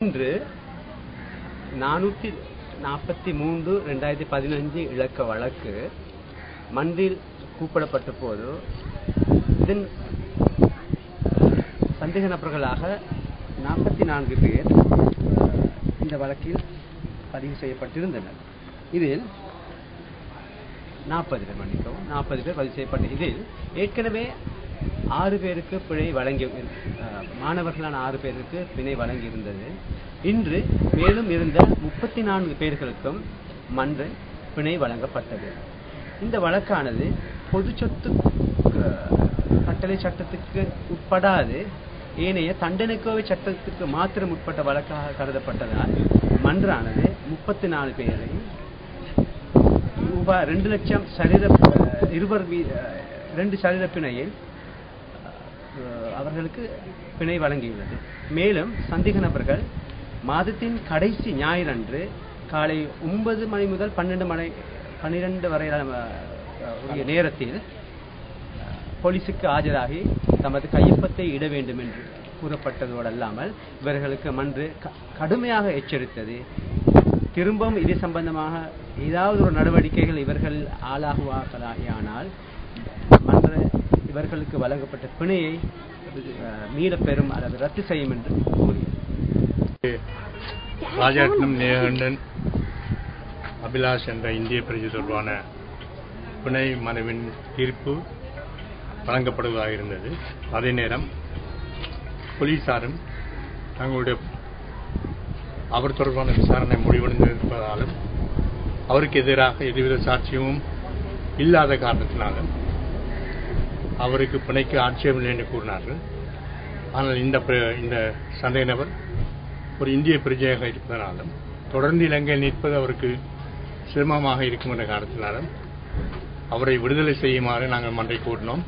இன்று நானூற்றி நாற்பத்தி மூன்று ரெண்டாயிரத்தி பதினஞ்சு இலக்க வழக்கு மன்றில் கூப்பிடப்பட்ட போது இதன் சந்தேக நபர்களாக நாற்பத்தி நான்கு பேர் இந்த வழக்கில் பதிவு செய்யப்பட்டிருந்தனர். இதில் நாற்பது பேர் மன்னிக்கவும் நாற்பது பேர் பதிவு செய்யப்பட்ட இதில் ஏற்கனவே ஆறு பேருக்கு பிழை வழங்கி மாணவர்களான ஆறு பேருக்கு பிணை வழங்கி இருந்தது இன்று மேலும் இருந்த முப்பத்தி நான்கு பேர்களுக்கும் மன்று பிணை வழங்கப்பட்டது. இந்த வழக்கானது பொது சொத்து கட்டளை சட்டத்துக்கு உட்படாது. ஏனைய தண்டனைக்கோவை சட்டத்துக்கு மாத்திரம் உட்பட்ட வழக்காக கருதப்பட்டதால் மன்றானது முப்பத்தி நாலு பேரை ரூபாய் ரெண்டு லட்சம் சரீர இருவர் ரெண்டு சரீர பிணையில் அவர்களுக்கு பிணை வழங்கியுள்ளது. மேலும் சந்தேக நபர்கள் மாதத்தின் கடைசி ஞாயிறன்று காலை ஒன்பது மணி முதல் பன்னெண்டு மணி பன்னிரண்டு வரையிலான உரிய நேரத்தில் போலீஸுக்கு ஆஜராகி தமது கையொப்பத்தை இட வேண்டும் என்று கூறப்பட்டதோடு அல்லாமல் இவர்களுக்கு மன்று கடுமையாக எச்சரித்தது. திரும்பவும் இது சம்பந்தமாக ஏதாவது ஒரு நடவடிக்கைகள் இவர்கள் ஆளாகுவார்களானால் மன்ற இவர்களுக்கு வழங்கப்பட்ட பிணையை மீளப்பெறும் அல்லது ரத்து செய்யும் என்று கூறியது. ராஜாட்னம் நேகண்டன் அபிலாஷ் என்ற இந்திய பிரஜை தொடர்பான பிணை மனுவின் தீர்ப்பு வழங்கப்படுவதாக இருந்தது அதே நேரம் போலீசாரும் தங்களுடைய அவர் தொடர்பான விசாரணை முடிவடைந்திருப்பதாலும் அவருக்கு எதிராக எதுவித சாட்சியமும் இல்லாத காரணத்தினாலும் அவருக்கு பிணைக்கு ஆட்சேபம் இல்லை என்று கூறினார்கள். ஆனால் இந்த பிர- இந்த சந்தை நபர் ஒரு இந்திய பிரஜையாக இருப்பதனாலும் தொடர்ந்து இலங்கையில் நிற்பது அவருக்கு சிரமமாக இருக்கும் என்ற காரணத்தினாலும் அவரை விடுதலை செய்யுமாறு நாங்கள் மன்றை கூட்டினோம்